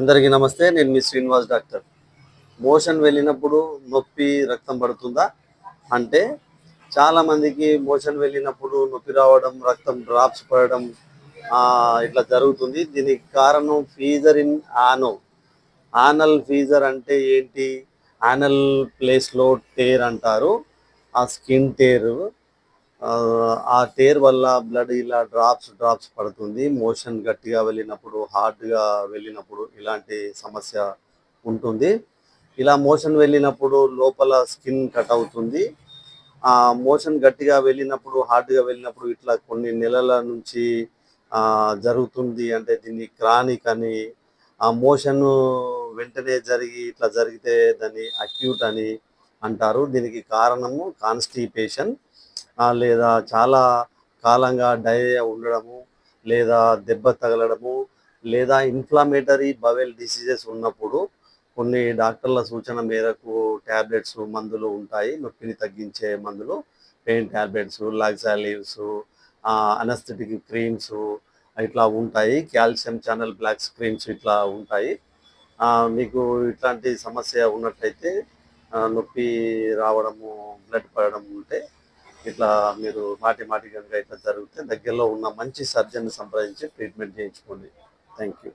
అందరికీ నమస్తే నేను మీ శ్రీనివాస్ డాక్టర్. మోషన్ వెళ్ళినప్పుడు నొప్పి రక్తం పడుతుందా? అంటే చాలామందికి మోషన్ వెళ్ళినప్పుడు నొప్పి రావడం రక్తం డ్రాప్స్ పడడం ఇట్లా జరుగుతుంది. దీనికి కారణం ఫీజర్ ఇన్ ఆనో. ఆనల్ ఫీజర్ అంటే ఏంటి? ఆనల్ ప్లేస్లో టేర్ అంటారు. ఆ స్కిన్ టేరు ఆ టేర్ వల్ల బ్లడ్ ఇలా డ్రాప్స్ డ్రాప్స్ పడుతుంది. మోషన్ గట్టిగా వెళ్ళినప్పుడు హార్డ్గా వెళ్ళినప్పుడు ఇలాంటి సమస్య ఉంటుంది. ఇలా మోషన్ వెళ్ళినప్పుడు లోపల స్కిన్ కట్ అవుతుంది. ఆ మోషన్ గట్టిగా వెళ్ళినప్పుడు హార్డ్గా వెళ్ళినప్పుడు ఇట్లా కొన్ని నెలల నుంచి జరుగుతుంది. అంటే దీన్ని క్రానిక్ అని ఆ మోషన్ వెంటనే జరిగి ఇట్లా జరిగితే దాన్ని అక్యూట్ అని అంటారు. దీనికి కారణము కాన్స్టిపేషన్ లేదా చాలా కాలంగా డయేరియా ఉండడము లేదా దెబ్బ తగలడము లేదా ఇన్ఫ్లమేటరీ బవెల్ డిసీజెస్ ఉన్నప్పుడు కొన్ని డాక్టర్ల సూచన మేరకు ట్యాబ్లెట్స్ మందులు ఉంటాయి. నొప్పిని తగ్గించే మందులు pain tablets laxatives anaesthetic creams ఇట్లా ఉంటాయి. కాల్షియం ఛానల్ బ్లాక్ క్రీమ్స్ ఇట్లా ఉంటాయి. మీకు ఇట్లాంటి సమస్య ఉన్నట్లయితే నొప్పి రావడము బ్లడ్ పడడం ఉంటే ఇట్లా మీరు మాటి మాటి కనుక ఇట్లా జరిగితే దగ్గరలో ఉన్న మంచి సర్జన్ సంప్రదించి ట్రీట్మెంట్ చేయించుకోండి. Thank you